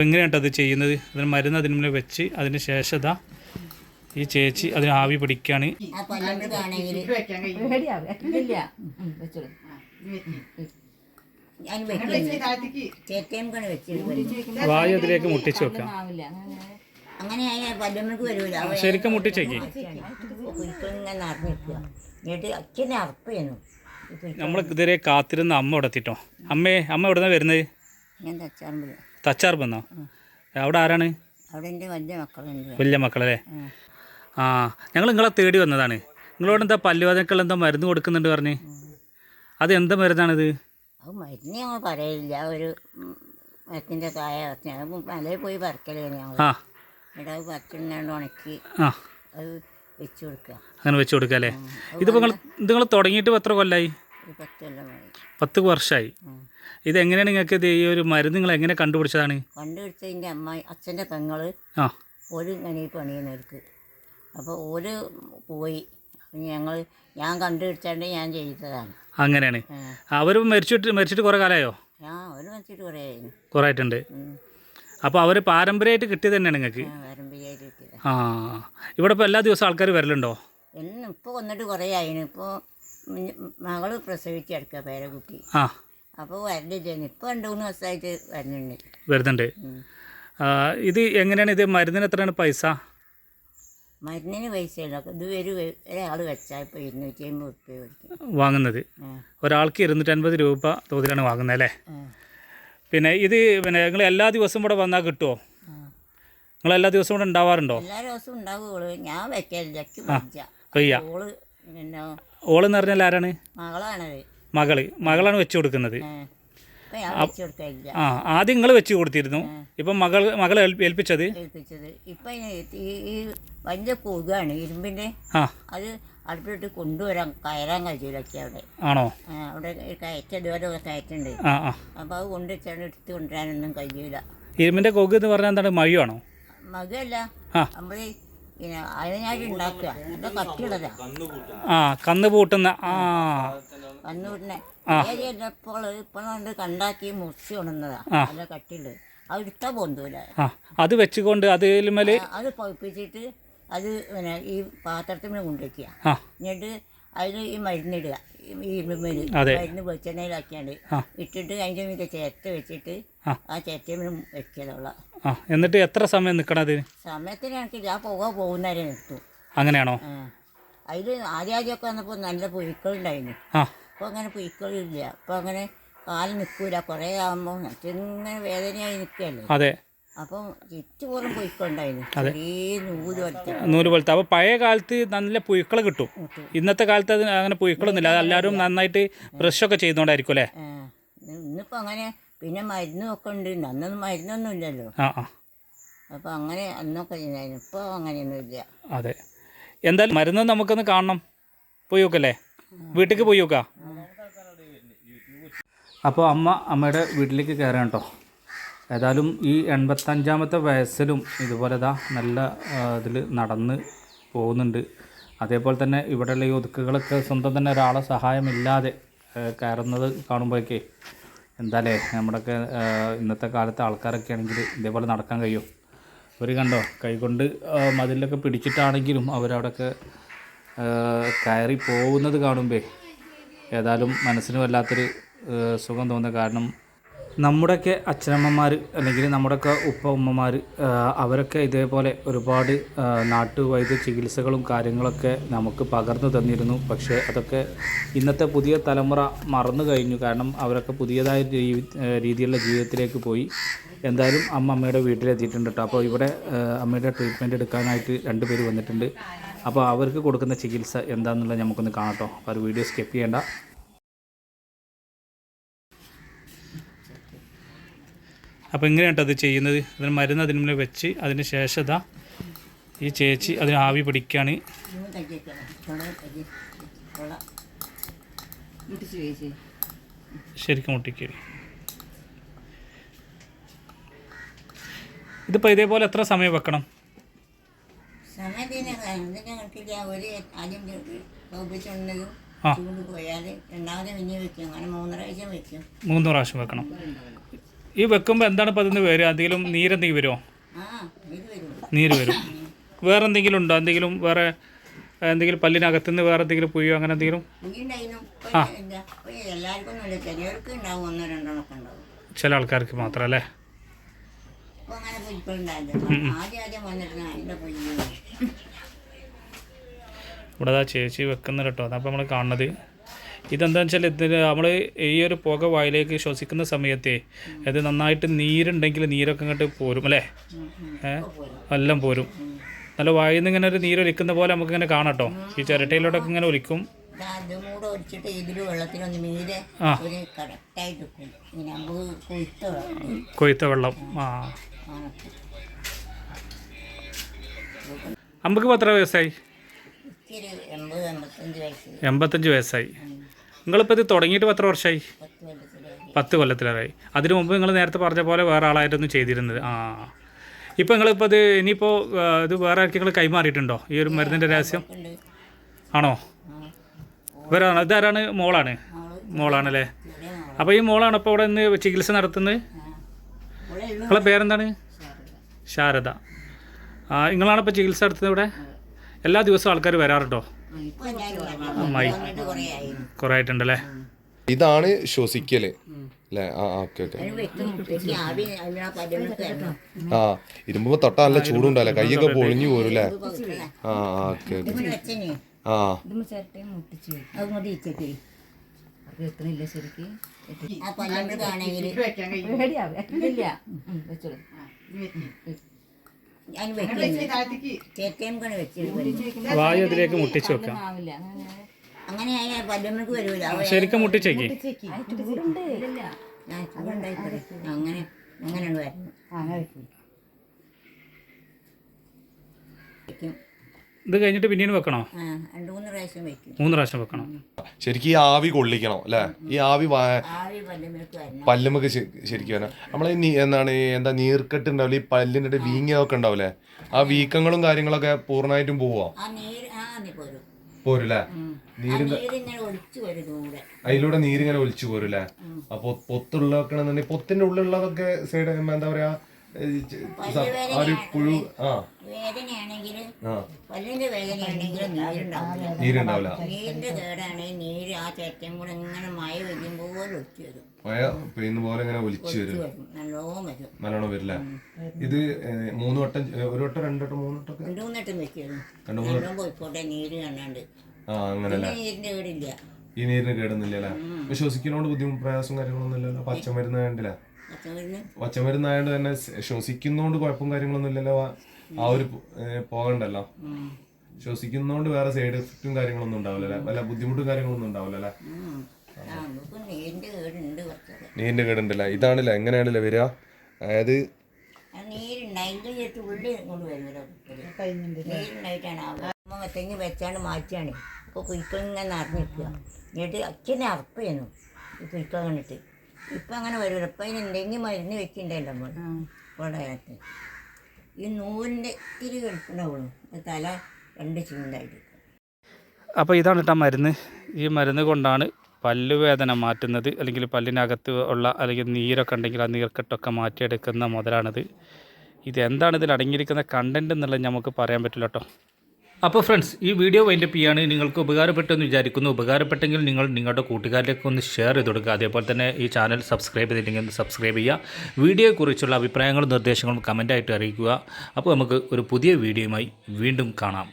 എങ്ങനെയാണ് അത് ചെയ്യുന്നത്? അതിന് മരുന്ന് അതിന് മുന്നിൽ വെച്ച് അതിന് ശേഷം ഈ ചേച്ചി അതിന് ആവി വെച്ചിട്ട് വായു അതിലേക്ക് മുട്ടിച്ചു വെക്കാം. ശരിക്കും മുട്ടിച്ചേക്ക് നമ്മൾ ഇതുവരെ കാത്തിരുന്ന അമ്മ ഇവിടെ എത്തിട്ടോ? അമ്മേ അമ്മ എവിടെ നിന്നാണ് വരുന്നത് ഞാൻ തച്ചാർ വന്നോ? അവിടെ ആരാണ്? അവിടെ എന്റെ വലിയ മക്കളുണ്ട് വലിയ മക്കളല്ലേ? ആ. ഞങ്ങൾ നിങ്ങളെ തേടി വന്നതാണ്. നിങ്ങളോട് എന്താ പല്ലുവേദനക്കുള്ള എന്താ മരുന്ന് കൊടുക്കുന്നുണ്ട് പറഞ്ഞ്? അത് എന്താ മരുന്നാണിത്? അത് മരുന്ന് ഞങ്ങൾ പറയില്ല ഒരു ഉം, മരത്തിന്റെ കായ മലയിൽ പോയി പറിക്കലേ ഞങ്ങൾ. ആ. ഇവിടെ അത് പറിച്ചിടാണ്ട് ഉണക്കി ആ. അത് വെച്ച് കൊടുക്കുക. അങ്ങനെ വെച്ച് കൊടുക്കുക അല്ലേ? ഇതിപ്പോൾ നിങ്ങൾ തുടങ്ങിയിട്ട് എത്ര കൊല്ലായി? പത്ത് വർഷമായി ഇത് എങ്ങനെയാണ് നിങ്ങൾക്ക് ഇത് ഈ ഒരു മരുന്ന് നിങ്ങൾ എങ്ങനെ കണ്ടുപിടിച്ചതാണ്? കണ്ടുപിടിച്ചതിന്റെ അമ്മ അച്ഛന്റെ പെങ്ങൾ ആ. ഒരു ഞാനീ ഈ പണിയുന്നവർക്ക് അപ്പോൾ ഒരു പോയി. ഞങ്ങൾ ഞാൻ കണ്ടുപിടിച്ചാണ്ട് ഞാൻ ചെയ്തതാണ്. അങ്ങനെയാണ്. അവരും അവർ മരിച്ചിട്ട് മരിച്ചിട്ട് കുറേ കാലമായോ? ആ ഒരു മരിച്ചിട്ട് കുറേ ആയിരുന്നു കുറേ ആയിട്ടുണ്ട് അപ്പോൾ അവർ പാരമ്പര്യമായിട്ട് കിട്ടിയത് തന്നെയാണ് നിങ്ങൾക്ക്? പാരമ്പര്യമായിട്ട് കിട്ടിയത്. ആ. ഇവിടെ ഇപ്പോൾ എല്ലാ ദിവസവും ആൾക്കാർ വരലുണ്ടോ? എന്നും ഇപ്പോൾ വന്നിട്ട് കുറേ ആയിരുന്നു ഇപ്പോൾ മകൾ പ്രസവിച്ച് പേരെ പേരക്കുട്ടി. ആ. അപ്പോൾ വരണ്ടില്ല ഇപ്പോൾ രണ്ട് മൂന്ന് ദിവസമായിട്ട് വരുന്നുണ്ട്. വരുന്നുണ്ട്. ഇത് എങ്ങനെയാണ് ഇത്? മരുന്നിന് എത്രയാണ് പൈസ? മരുന്നിന് പൈസ ഇത് ഒരു ഒരാൾ വെച്ചാൽ ഇപ്പോൾ ഇരുന്നൂറ്റി അമ്പത് വാങ്ങുന്നത്. ഒരാൾക്ക് ഇരുന്നൂറ്റൻപത് രൂപ തോതിലാണ് വാങ്ങുന്നത് അല്ലേ? പിന്നെ ഇത് പിന്നെ നിങ്ങൾ എല്ലാ ദിവസവും ഇവിടെ വന്നാൽ കിട്ടുമോ നിങ്ങൾ എല്ലാ ദിവസവും ഇവിടെ ഉണ്ടാവാറുണ്ടോ? എല്ലാ ദിവസവും ഉണ്ടാവുകയുള്ളൂ ഞാൻ വെക്കലില്ല. വയ്യ. ഓൾ ഓളെന്ന് പറഞ്ഞാൽ ആരാണ്? മകളാണത്. മകൾ. മകളാണ് വെച്ചു കൊടുക്കുന്നത്. ആ. ഇപ്പൊ ആദ്യം നിങ്ങൾ വെച്ച് കൊടുത്തിരുന്നു. ഇപ്പം മകൾ മകളെ ഏൽപ്പി- ഏൽപ്പിച്ചത്? ഏൽപ്പിച്ചത്. ഈ വലിയ കൊതുകാണ് ഇരുമ്പിന്റെ. അത് അടുപ്പിലോട്ട് കൊണ്ടുവരാൻ കയറാൻ കഴിയൂലൊക്കെ അവിടെ. ആണോ? അവിടെ കയറ്റ ഇതുവരെ കയറ്റുണ്ട് അപ്പോൾ അത് കൊണ്ടുവച്ചാണ്ട് എടുത്ത് കൊണ്ടുവരാനൊന്നും കഴിയൂല. ഇരുമ്പിന്റെ കൊക്ക് എന്ന് പറഞ്ഞാൽ എന്താണ്? മഴയാണോ ആ. നമ്മൾ അതിനായിട്ട് ഉണ്ടാക്കുക. നല്ല കട്ടിയുള്ളതാ. ആ കന്ന് പൂട്ടുന്ന ആ. വന്നുവിടുന്നെ ഏരിയപ്പോൾ ഇപ്പോൾ കണ്ടാക്കി മുറിച്ച് കൊണ്ടുവന്നതാ ആ. നല്ല കട്ടിയുള്ളത് അത് ഇട്ടാൽ പൊന്തൂല. അത് വെച്ചുകൊണ്ട് അതിലുമേൽ അത് പഴുപ്പിച്ചിട്ട് അത് പിന്നെ ഈ പാത്രത്തിൽ കൊണ്ടുവയ്ക്കുക. എന്നിട്ട് അതിൽ ഈ മരുന്നിടുക. ഈ ഇരുമ്പൽ അതെ. മരുന്ന് വെളിച്ചെണ്ണയിലാക്കിയാണ്ട് ഇട്ടിട്ട് അതിന്റെ മീതെ ചേർത്ത് വെച്ചിട്ട് ആ. ചേറ്റയും വെക്കലുള്ള. എന്നിട്ട് എത്ര സമയം നിൽക്കണം അതിന്? സമയത്തിന് എനിക്ക് ആ പുക പോകുന്നവരെ നിർത്തും. അങ്ങനെയാണോ? അതിൽ ആദ്യം ആദ്യമൊക്കെ വന്നപ്പോൾ നല്ല പുഴുക്കളുണ്ടായിരുന്നു അപ്പോൾ അങ്ങനെ പുഴുക്കളില്ല അപ്പോൾ അങ്ങനെ കാൽ നിൽക്കൂല കുറേ ആകുമ്പോൾ ഇങ്ങനെ വേദനയായി നിൽക്കുകയല്ലേ അതെ. അപ്പം ചുറ്റുപോലും പുഴുക്കളുണ്ടായിരുന്നു നൂൽ പോലത്തെ. അപ്പോൾ പഴയ കാലത്ത് നല്ല പുഴുക്കൾ കിട്ടും. ഇന്നത്തെ കാലത്ത് അത് അങ്ങനെ പുഴുക്കളൊന്നുമില്ല. അത് എല്ലാവരും നന്നായിട്ട് ബ്രഷൊക്കെ ചെയ്തോണ്ടായിരിക്കും അല്ലേ ഇന്നിപ്പോ ഇന്നിപ്പോൾ അങ്ങനെ പിന്നെ മരുന്നും ഒക്കെ ഉണ്ട് അന്നൊന്നും മരുന്നൊന്നും ഇല്ലല്ലോ. അപ്പോൾ അങ്ങനെ അന്നൊക്കെ ഇപ്പൊ ഇപ്പോൾ അങ്ങനെയൊന്നും ഇല്ല. അതെ. എന്തായാലും മരുന്ന് നമുക്കൊന്ന് കാണണം. പോയി നോക്കല്ലേ? വീട്ടിലേക്ക് പോയി നോക്കാം? അപ്പോൾ അമ്മ അമ്മയുടെ വീട്ടിലേക്ക് കയറാൻ കേട്ടോ. ഏതായാലും ഈ എൺപത്തഞ്ചാമത്തെ വയസ്സിലും ഇതുപോലെ ഇതാ നല്ല ഇതിൽ നടന്ന് പോകുന്നുണ്ട്. അതേപോലെ തന്നെ ഇവിടെയുള്ള ഈ ഒതുക്കുകളൊക്കെ സ്വന്തം തന്നെ ഒരാളെ സഹായമില്ലാതെ കയറുന്നത് കാണുമ്പോഴേക്കേ എന്താല്ലേ നമ്മുടെയൊക്കെ ഇന്നത്തെ കാലത്തെ ആൾക്കാരൊക്കെ ആണെങ്കിൽ ഇതേപോലെ നടക്കാൻ കഴിയും. ഒരു കണ്ടോ കൈകൊണ്ട് മതിലൊക്കെ പിടിച്ചിട്ടാണെങ്കിലും അവരവിടെയൊക്കെ കയറി പോകുന്നത് കാണുമ്പോൾ ഏതായാലും മനസ്സിന് വല്ലാത്തൊരു സുഖം തോന്നുന്നത് കാരണം നമ്മുടെയൊക്കെ അച്ഛനമ്മമാർ അല്ലെങ്കിൽ നമ്മുടെയൊക്കെ ഉപ്പ ഉമ്മമാർ അവരൊക്കെ ഇതേപോലെ ഒരുപാട് നാട്ടുവൈദ്യ ചികിത്സകളും കാര്യങ്ങളൊക്കെ നമുക്ക് പകർന്നു തന്നിരുന്നു. പക്ഷേ അതൊക്കെ ഇന്നത്തെ പുതിയ തലമുറ മറന്നു കഴിഞ്ഞു. കാരണം അവരൊക്കെ പുതിയതായ രീതി രീതിയിലുള്ള ജീവിതത്തിലേക്ക് പോയി. എന്തായാലും അമ്മ അമ്മയുടെ വീട്ടിലെത്തിയിട്ടുണ്ട് കേട്ടോ. അപ്പോൾ ഇവിടെ അമ്മയുടെ ട്രീറ്റ്മെന്റ് എടുക്കാനായിട്ട് രണ്ട് പേര് വന്നിട്ടുണ്ട്. അപ്പോൾ അവർക്ക് കൊടുക്കുന്ന ചികിത്സ എന്താണെന്നുള്ളത് നമുക്കൊന്ന് കാണട്ടോ അപ്പോൾ ഒരു വീഡിയോ സ്കിപ്പ് ചെയ്യേണ്ട. അപ്പോൾ ഇങ്ങനെയാണ് അത് ചെയ്യുന്നത്. അതിന് മരുന്ന് അതിന് മുന്നിൽ വെച്ച് അതിന് ശേഷം ഇതാ ഈ ചേച്ചി അതിന് ആവി പിടിക്കുകയാണ് ശരിക്കും മുട്ടിക്കുക ഇതിപ്പോൾ ഇതേപോലെ എത്ര സമയം വെക്കണം? മൂന്ന് പ്രാവശ്യം വെക്കണം. ഈ വെക്കുമ്പോൾ എന്താണ് ഇപ്പം അതിന് വരിക എന്തെങ്കിലും നീരെന്തെങ്കിലും വരുമോ നീര് വരും. വേറെ എന്തെങ്കിലും ഉണ്ടോ? എന്തെങ്കിലും വേറെ എന്തെങ്കിലും പല്ലിനകത്തുനിന്ന് വേറെ എന്തെങ്കിലും പുയ്യോ അങ്ങനെ എന്തെങ്കിലും? ആ. ചില ആൾക്കാർക്ക് മാത്രം അല്ലേ? ഇവിടെ ചേച്ചി വെക്കുന്നുണ്ട് കേട്ടോ. അതപ്പോൾ നമ്മൾ കാണുന്നത്. ഇതെന്താണെന്ന് വെച്ചാൽ ഇതിന് നമ്മൾ ഈ ഒരു പുക വായിലേക്ക് ശ്വസിക്കുന്ന സമയത്തെ ഇത് നന്നായിട്ട് നീരുണ്ടെങ്കിൽ നീരൊക്കെ ഇങ്ങോട്ട് പോരും അല്ലേ? എല്ലാം പോരും. നല്ല വായിൽ നിന്ന് ഇങ്ങനെ ഒരു നീരൊലിക്കുന്ന പോലെ നമുക്ക് ഇങ്ങനെ കാണട്ടോ ഈ ചിരട്ടയിലോട്ടൊക്കെ ഇങ്ങനെ ഒലിക്കും. അതും കൂടെ ഒഴിച്ചിട്ട് ഇതിൽ വെള്ളത്തിലൊന്ന് മീതെ ആ. ഒരു കറക്റ്റായിട്ട് വെക്കും ഇങ്ങനെ നമുക്ക് കൊയ്ത്ത വെള്ളം. ആ. അമ്പക്ക് എത്ര വയസ്സായി? എൺപത്തഞ്ച് വയസ്സായി. നിങ്ങളിപ്പോൾ ഇത് തുടങ്ങിയിട്ട് എത്ര വർഷമായി പത്ത് കൊല്ലത്തിലായി. കൊല്ലത്തിലേറായി അതിനു മുമ്പ് നിങ്ങൾ നേരത്തെ പറഞ്ഞ പോലെ വേറെ ആളായിരുന്നു ചെയ്തിരുന്നത്. ആ. ഇപ്പോൾ നിങ്ങളിപ്പോൾ ഇത് ഇനിയിപ്പോൾ ഇത് വേറെ ആർക്കെങ്കിലും കൈമാറിയിട്ടുണ്ടോ? ഈ ഒരു മരുന്നിന്റെ രഹസ്യം? ആണോ? ഇവരാണ്. ഇതാരാണ്? മോളാണ്. മോൾ മോളാണല്ലേ? അപ്പോൾ ഈ മോളാണ് ഇപ്പോൾ ഇവിടെ നിന്ന് ചികിത്സ നടത്തുന്നത്? നിങ്ങളെ പേരെന്താണ്? ശാരദ. ആ നിങ്ങളാണ് ഇപ്പോൾ ചികിത്സ നടത്തുന്നത് ഇവിടെ? എല്ലാ ദിവസവും ആൾക്കാർ വരാറുണ്ടോ? കുറേ ആയി കുറേ ആയിട്ടുണ്ടല്ലേ? ഇതാണ് ശ്വസിക്കൽ. അല്ലേ ആ ഓക്കെ ഓക്കെ. ആ ഇരുമ്പോ തൊട്ട നല്ല ചൂടുണ്ടല്ലേ? കൈയൊക്കെ പൊളിഞ്ഞു പോരും ഇത് പകുതിയാ. ആ ഓക്കെ ആ. ശരിക്ക്. ഞാൻ വെക്കും ചേത്തേമുക്കാണ് വെച്ചിട്ട് വായു അതിലേക്ക് മുട്ടിച്ചു വെക്കാം. ആവില്ല അങ്ങനെ അങ്ങനെ ആയാൽ പല്ലുമ്മക്ക് വരൂല. അവ ശരിക്കും മുട്ടിച്ചേക്ക്. ഇല്ല ഞാൻ ചൂടുണ്ടായിക്കോട്ടെ. അങ്ങനെ അങ്ങനെയാണ് വരുന്നത് ഇത് കഴിഞ്ഞിട്ട് പിന്നീട് വെക്കണോ? മൂന്ന് പ്രാവശ്യം വെക്കണം? ശരിക്കും ഈ ആവി കൊള്ളിക്കണം അല്ലേ? ഈ ആവി പല്ലുമൊക്കെ ശരിക്കും വരണം. നമ്മളെ എന്താണ് എന്താ നീർക്കെട്ട് ഉണ്ടാവില്ല ഈ പല്ലിന്റെ വീങ്ങിയതൊക്കെ ഉണ്ടാവില്ലേ? ആ വീക്കങ്ങളും കാര്യങ്ങളൊക്കെ പൂർണമായിട്ടും പോവാ ആ നീര് അതിലൂടെ നീരിങ്ങനെ ഒലിച്ചു പോരല്ലേ? അപ്പൊ പൊത്തുള്ള പൊത്തിന്റെ ഉള്ളിലുള്ളതൊക്കെ സൈഡ് എന്താ പറയാ ഒരു പുഴു ആ. വേദനയാണെങ്കിൽ ആ. പല്ലിന്റെ വേദനയാണെങ്കിൽ നീരുണ്ടാവില്ല. നീരുണ്ടാവില്ല. നീരിന്റെ കേടാണെങ്കിൽ നീര് ആ ചേറ്റയും കൂടെ ഇങ്ങനെ മഴ പെയ്യുമ്പോൾ ഒളിച്ചു വരും. മഴ പെയ്യുന്ന പോലെ ഇങ്ങനെ ഒലിച്ചു വരും. വരും. നല്ലോണം വരും. നല്ലോണം വരില്ലേ? ഇത് മൂന്ന് വട്ടം ഒരു വട്ടം രണ്ടോട്ടം വട്ടം മൂന്ന് വട്ടം ഒക്കെ? രണ്ടു മൂന്നെട്ടും വെച്ചിരുന്നു രണ്ട് പോയിക്കോട്ടെ നീര് കണ്ടാണ്ട് ആ അങ്ങനല്ലേ. നീരിന്റെ കേടില്ല. ഈ നീരിന് കേടുന്നില്ലല്ലേ ഇപ്പൊ വിശ്വസിക്കുന്നോണ്ട് ബുദ്ധിമുട്ട് പ്രയാസം കാര്യങ്ങളൊന്നും ഇല്ലല്ലോ. പച്ചമരുന്ന് ആയതില്ല ആയതുകൊണ്ട് തന്നെ ശ്വസിക്കുന്നോണ്ട് കുഴപ്പം കാര്യങ്ങളൊന്നും ഇല്ലല്ലോ ആ- ഒരു പോകണ്ടല്ലോ ശ്വസിക്കുന്നോണ്ട് വേറെ സൈഡ് എഫക്റ്റും കാര്യങ്ങളൊന്നും ഉണ്ടാവില്ല വല്ല ബുദ്ധിമുട്ടും കാര്യങ്ങളൊന്നും ഉണ്ടാവില്ല നീരിന്റെ കേടുണ്ടല്ല? ഇതാണല്ലേ എങ്ങനെയാണല്ലേ വരിക? അതായത് മത്തങ്ങി വെച്ചാണ്ട് മാറ്റിയാണ്. ഇപ്പോൾ കുയിക്കൾ ഇങ്ങനെ നിറഞ്ഞിരിക്കുക. എന്നിട്ട് അച്ഛനെ അറപ്പായിരുന്നു ഈ കുയിക്കൾ കണ്ടിട്ട്. ഇപ്പം അങ്ങനെ വരില്ല ഇപ്പം അതിന് എന്തെങ്കിലും മരുന്ന് വെച്ചിട്ടുണ്ടല്ലോ നമ്മൾ ഇവിടെ ഈ നൂലിന്റെ ഇത്തിരി കിടക്കണ്ടാവുള്ളൂ തല രണ്ട് ചൂണ്ടായിട്ട് അപ്പോൾ ഇതാണ് കേട്ടോ മരുന്ന്. ഈ മരുന്ന് കൊണ്ടാണ് പല്ലുവേദന മാറ്റുന്നത്. അല്ലെങ്കിൽ പല്ലിനകത്ത് ഉള്ള അല്ലെങ്കിൽ നീരൊക്കെ ഉണ്ടെങ്കിൽ ആ നീർക്കെട്ടൊക്കെ മാറ്റിയെടുക്കുന്ന മുതലാണിത്. ഇതെന്താണ് ഇതിൽ അടങ്ങിയിരിക്കുന്ന കണ്ടന്റ് എന്നുള്ളത് നമുക്ക് പറയാൻ പറ്റില്ല കേട്ടോ അപ്പോൾ ഫ്രണ്ട്സ് ഈ വീഡിയോ വൈൻഡപ്പ് ചെയ്യാണ്. നിങ്ങൾക്ക് ഉപകാരപ്പെട്ടെന്ന് വിചാരിക്കുന്നു. ഉപകാരപ്പെട്ടെങ്കിൽ നിങ്ങൾ നിങ്ങളുടെ കൂട്ടുകാരിലേക്ക് ഒന്ന് ഷെയർ ചെയ്ത് കൊടുക്കുക. അതേപോലെ തന്നെ ഈ ചാനൽ സബ്സ്ക്രൈബ് ചെയ്തില്ലെങ്കിൽ ഒന്ന് സബ്സ്ക്രൈബ് ചെയ്യുക. വീഡിയോയെക്കുറിച്ചുള്ള അഭിപ്രായങ്ങളും നിർദ്ദേശങ്ങളും കമന്റായിട്ട് അറിയിക്കുക. അപ്പോൾ നമുക്ക് ഒരു പുതിയ വീഡിയോയുമായി വീണ്ടും കാണാം.